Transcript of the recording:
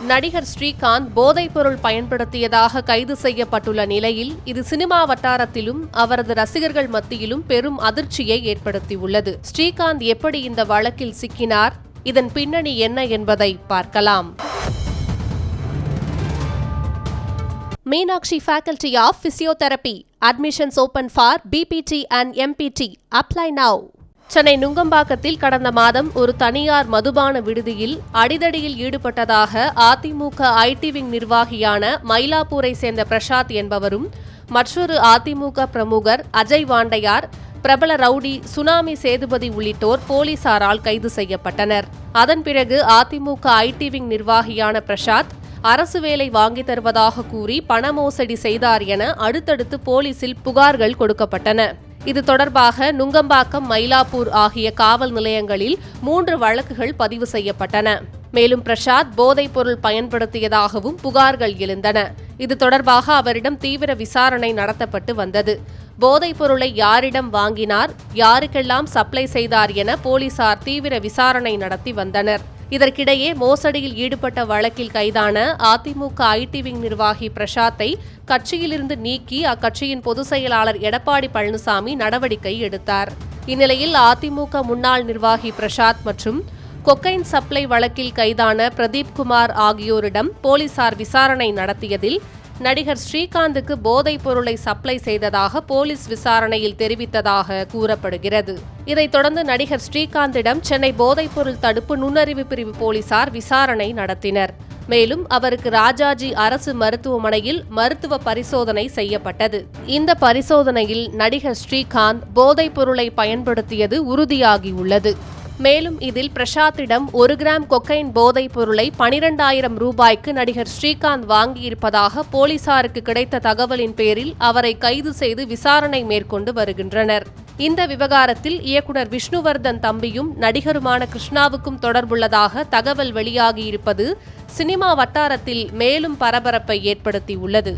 நடிகர் ஸ்ரீகாந்த் போதைப்பொருள் பயன்படுத்தியதாக கைது செய்யப்பட்டுள்ள நிலையில் இது சினிமா வட்டாரத்திலும் அவரது ரசிகர்கள் மத்தியிலும் பெரும் அதிர்ச்சியை ஏற்படுத்தியுள்ளது. ஸ்ரீகாந்த் எப்படி இந்த வழக்கில் சிக்கினார்? இதன் பின்னணி என்ன என்பதை பார்க்கலாம். Meenakshi faculty of physiotherapy admissions open for BPT and MPT apply now Chennai நுங்கம்பாக்கத்தில் கடந்த மாதம் ஒரு தனியார் மதுபான விடுதியில் அடிதடியில் ஈடுபட்டதாக அதிமுக ஐடி விங் நிர்வாகியான மயிலாப்பூரை சேர்ந்த பிரசாத் என்பவரும் மற்றொரு அதிமுக பிரமுகர் அஜய் வாண்டையார் பிரபல ரவுடி சுனாமி சேதுபதி உள்ளிட்டோர் போலீசாரால் கைது செய்யப்பட்டனர். அதன் பிறகு அதிமுக ஐடி விங் நிர்வாகியான பிரசாத் அரசு வேலை வாங்கி தருவதாக கூறி பண மோசடி செய்தார் என அடுத்தடுத்து போலீசில் புகார்கள் கொடுக்கப்பட்டன. இது தொடர்பாக நுங்கம்பாக்கம் மயிலாப்பூர் ஆகிய காவல் நிலையங்களில் மூன்று வழக்குகள் பதிவு செய்யப்பட்டன. மேலும் பிரசாத் போதைப் பொருள் பயன்படுத்தியதாகவும் புகார்கள் எழுந்தன. இது தொடர்பாக அவரிடம் தீவிர விசாரணை நடத்தப்பட்டு வந்தது. போதைப் பொருளை யாரிடம் வாங்கினார் யாருக்கெல்லாம் சப்ளை செய்தார் என போலீசார் தீவிர விசாரணை நடத்தி வந்தனர். இதற்கிடையே மோசடியில் ஈடுபட்ட வழக்கில் கைதான அதிமுக ஐடி விங் நிர்வாகி பிரசாத்தை கட்சியிலிருந்து நீக்கி அக்கட்சியின் பொதுச் செயலாளர் எடப்பாடி பழனிசாமி நடவடிக்கை எடுத்தார். இந்நிலையில் அதிமுக முன்னாள் நிர்வாகி பிரசாத் மற்றும் கொக்கைன் சப்ளை வழக்கில் கைதான பிரதீப் குமார் ஆகியோரிடம் போலீசார் விசாரணை நடத்தியதில் நடிகர் ஸ்ரீகாந்துக்கு போதைப் பொருளை சப்ளை செய்ததாக போலீஸ் விசாரணையில் தெரிவித்ததாக கூறப்படுகிறது. இதைத் தொடர்ந்து நடிகர் ஸ்ரீகாந்திடம் சென்னை போதைப்பொருள் தடுப்பு நுண்ணறிவு பிரிவு போலீசார் விசாரணை நடத்தினர். மேலும் அவருக்கு ராஜாஜி அரசு மருத்துவமனையில் மருத்துவ பரிசோதனை செய்யப்பட்டது. இந்த பரிசோதனையில் நடிகர் ஸ்ரீகாந்த் போதைப் பொருளை பயன்படுத்தியது உறுதியாகியுள்ளது. மேலும் இதில் பிரசாத்திடம் ஒரு கிராம் கொக்கைன் போதைப் பொருளை பனிரெண்டாயிரம் ரூபாய்க்கு நடிகர் ஸ்ரீகாந்த் வாங்கியிருப்பதாக போலீசாருக்கு கிடைத்த தகவலின் பேரில் அவரை கைது செய்து விசாரணை மேற்கொண்டு வருகின்றனர். இந்த விவகாரத்தில் இயக்குனர் விஷ்ணுவர்தன் தம்பியும் நடிகருமான கிருஷ்ணாவுக்கும் தொடர்புள்ளதாக தகவல் வெளியாகியிருப்பது சினிமா வட்டாரத்தில் மேலும் பரபரப்பை ஏற்படுத்தியுள்ளது.